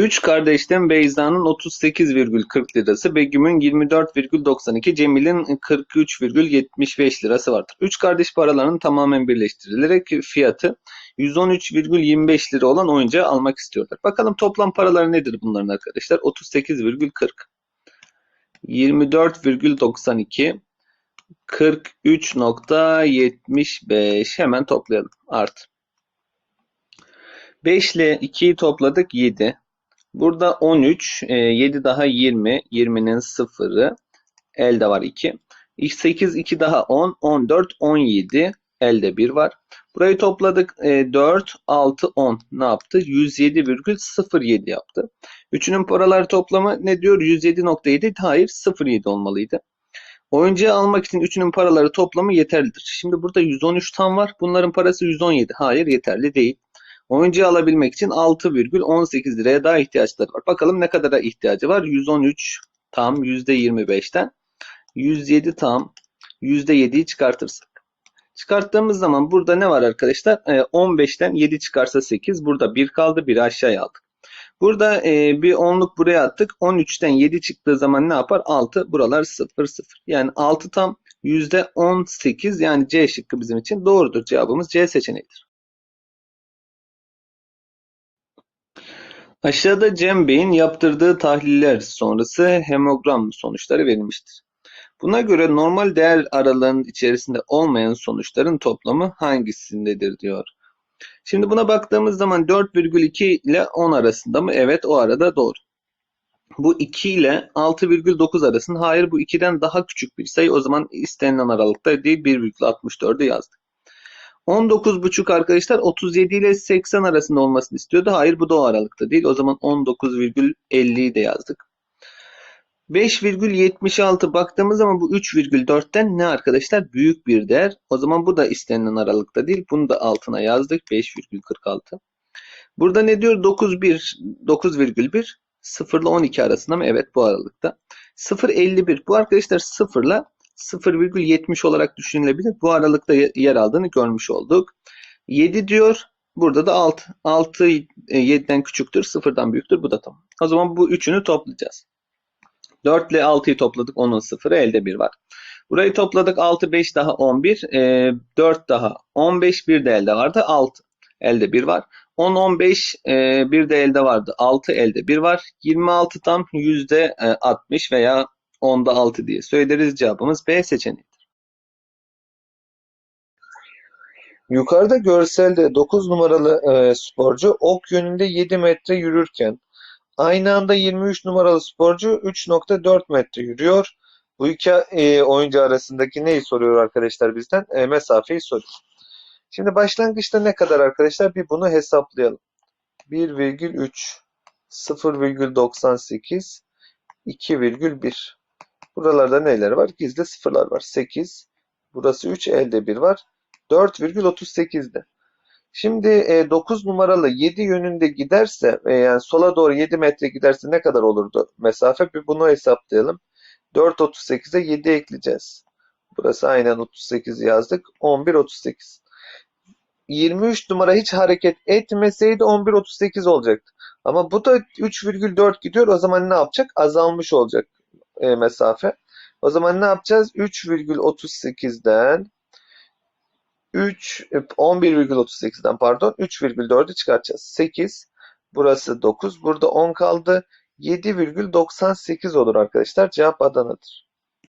Üç kardeşten Beyza'nın 38,40 lirası, Begüm'ün 24,92, Cemil'in 43,75 lirası vardır. Üç kardeş paralarının tamamen birleştirilerek fiyatı 113,25 lira olan oyuncağı almak istiyorlar. Bakalım toplam paraları nedir bunların arkadaşlar? 38,40, 24,92, 43.75 hemen toplayalım. Art. 5 ile 2'yi topladık 7. Burada 13, 7 e, daha 20, 20'nin sıfırı, elde var 2. 8, 2 daha 10, 14, 17, elde 1 var. Burayı topladık 4, 6, 10 ne yaptı? 107,07 yaptı. Üçünün paralar toplamı ne diyor? 107.7 hayır 0.7 olmalıydı. Oyuncağı almak için üçünün paraları toplamı yeterlidir. Şimdi burada 113 tam var. Bunların parası 117. Hayır yeterli değil. Oyuncağı alabilmek için 6,18 liraya daha ihtiyaçları var. Bakalım ne kadara ihtiyacı var? 113 tam %25'ten 107 tam %7'yi çıkartırsak. Çıkarttığımız zaman burada ne var arkadaşlar? 15'ten 7 çıkarsa 8. Burada 1 kaldı. 1 aşağıya aldık. Burada e, bir onluk buraya attık. 13'ten 7 çıktığı zaman ne yapar? 6. Buralar 0 0. Yani 6 tam %18 yani C şıkkı bizim için doğrudur. Cevabımız C seçeneğidir. Aşağıda Cem Bey'in yaptırdığı tahliller sonrası hemogram sonuçları verilmiştir. Buna göre normal değer aralığının içerisinde olmayan sonuçların toplamı hangisindedir diyor. Şimdi buna baktığımız zaman 4,2 ile 10 arasında mı? Evet o arada doğru. Bu 2 ile 6,9 arasında hayır bu 2'den daha küçük bir sayı o zaman istenilen aralıkta değil 1,64'ü yazdık. 19,5 arkadaşlar 37 ile 80 arasında olmasını istiyordu. Hayır bu da o aralıkta değil. O zaman 19,50'yi de yazdık. 5,76 baktığımız zaman bu 3,4'ten ne arkadaşlar? Büyük bir değer. O zaman bu da istenilen aralıkta değil. Bunu da altına yazdık. 5,46. Burada ne diyor? 9,1 9,1 0 ile 12 arasında mı? Evet bu aralıkta. 0,51 bu arkadaşlar 0 ile 0,70 olarak düşünülebilir. Bu aralıkta yer aldığını görmüş olduk. 7 diyor. Burada da 6. 6 7'den küçüktür. 0'dan büyüktür. Bu da tamam. O zaman bu üçünü toplayacağız. 4 ile 6'yı topladık. Onun 0'ı elde 1 var. Burayı topladık. 6, 5 daha 11. E, 4 daha 15. Bir de elde vardı. 6. Elde 1 var. 10, 15 e, bir de elde vardı. 6 elde 1 var. 26 tam %60 veya 10'da 6 diye söyleriz. Cevabımız B seçeneğidir. Yukarıda görselde 9 numaralı e, sporcu ok yönünde 7 metre yürürken aynı anda 23 numaralı sporcu 3.4 metre yürüyor. Bu iki e, oyuncu arasındaki neyi soruyor arkadaşlar bizden? E, mesafeyi soruyor. Şimdi başlangıçta ne kadar arkadaşlar? Bir bunu hesaplayalım. 1,3 0,98 2,1 Buralarda neler var? Gizli sıfırlar var. 8. Burası 3. Elde 1 var. 4,38'de. Şimdi e, 9 numaralı 7 yönünde giderse e, yani sola doğru 7 metre giderse ne kadar olurdu mesafe? Bir bunu hesaplayalım. 4.38'e 7 ekleyeceğiz. Burası aynen 38 yazdık. 11.38. 23 numara hiç hareket etmeseydi 11.38 olacaktı. Ama bu da 3,4 gidiyor. O zaman ne yapacak? Azalmış olacak e, mesafe. O zaman ne yapacağız? 3,38'den 3 11,38'den pardon 3,4'ü çıkartacağız. 8 burası 9 burada 10 kaldı. 7,98 olur arkadaşlar. Cevap Adana'dır.